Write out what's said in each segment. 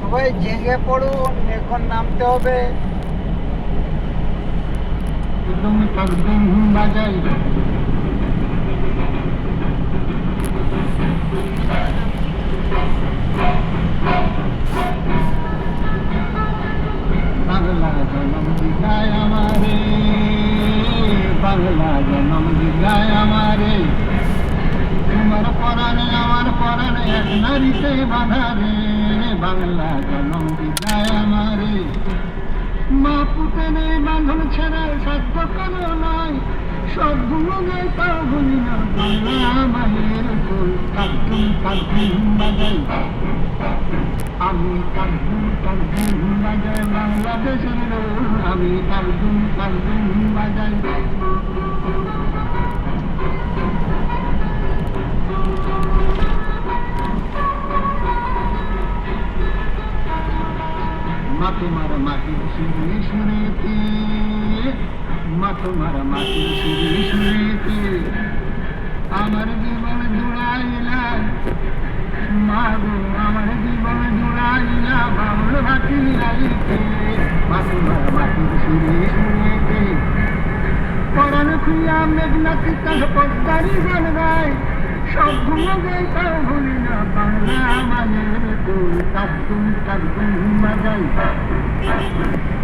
সবাই জেগে পড়ুন এখন নামতে হবে। বাজাই বাংলা জনম দিগায় আমারে বাংলা জনম পরাণে আমার। পরাণে এক নারীতে বাধা রে, বাংলা জনম দিগায় আমারে। মা পুতে নেই বাঁধন ছেড়ে কোনো নয়। সব ভুলে তাও ভুলি না, বাংলা মায়ের আমি কাকুন কাকুন বাজাই, বাংলাদেশের আমি কাকুন কাকুন বাজাই। মা তোমার মাটির সুরে সুরেতে মা তোমার মাটির সুরে সুরেতে। আমার জীবন জুড়াইলা মা গো আমার জীবন জুড়াইলা, বাউল ভাটি লাইতে। মা তোমার মাটির সুরে সুরেতে। পরাণ খুইয়া মেঘনা চিত্তাল পদ্মারি গান গায় সব ভুলে যাই তাও ভুলি না বাংলা মায়ের কুল কাকুন কাকুন বাজাই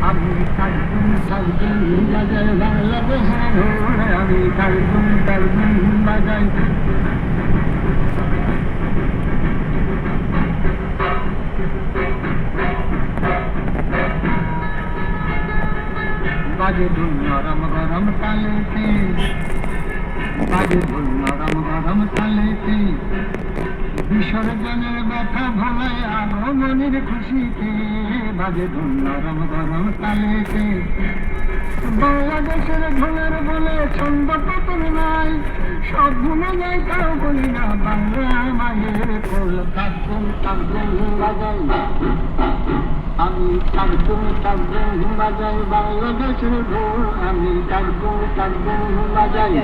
আমি কাকুন কাকুন বাজাই বাংলাদেশের ঢোল আমি কাকুন বিসর্জনের ব্যথা ভোলায় আগমনের খুশিতে বাজে নরম গরম তালেতে। বাংলাদেশের ভুলের বলে ছন্দ পতন নাই, সব ভুলে যাই তাও বলি না বাংলা মায়ের ফুল কাকুন কাকুন বাজাই আমি কাকুন কাকুন বাজাই বাংলাদেশের ঢোল। আমি কাকুন কাকুন বাজাই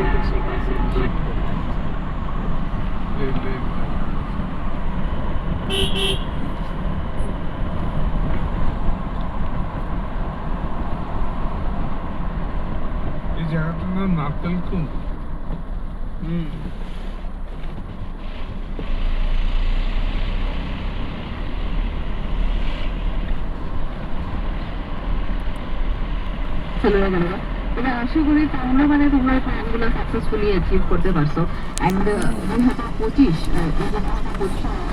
এই জায়গাটার নাম আশা করি তোমরা মানে তোমরা প্ল্যানগুলো সাকসেসফুলি অ্যাচিভ করতে পারছ। অ্যান্ড দুই হাজার পঁচিশ পঁচিশ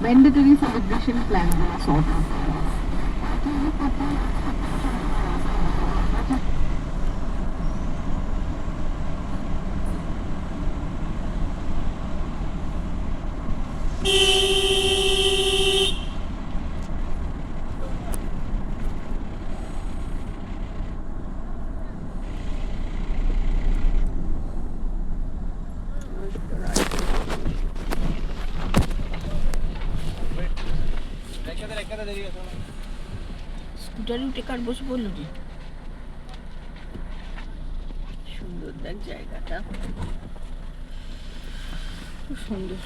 When did the celebration plan are sorted. স্কুটারে উঠে কার বসে পড়ল রে সুন্দর দেখ জায়গাটা। খুব সুন্দর।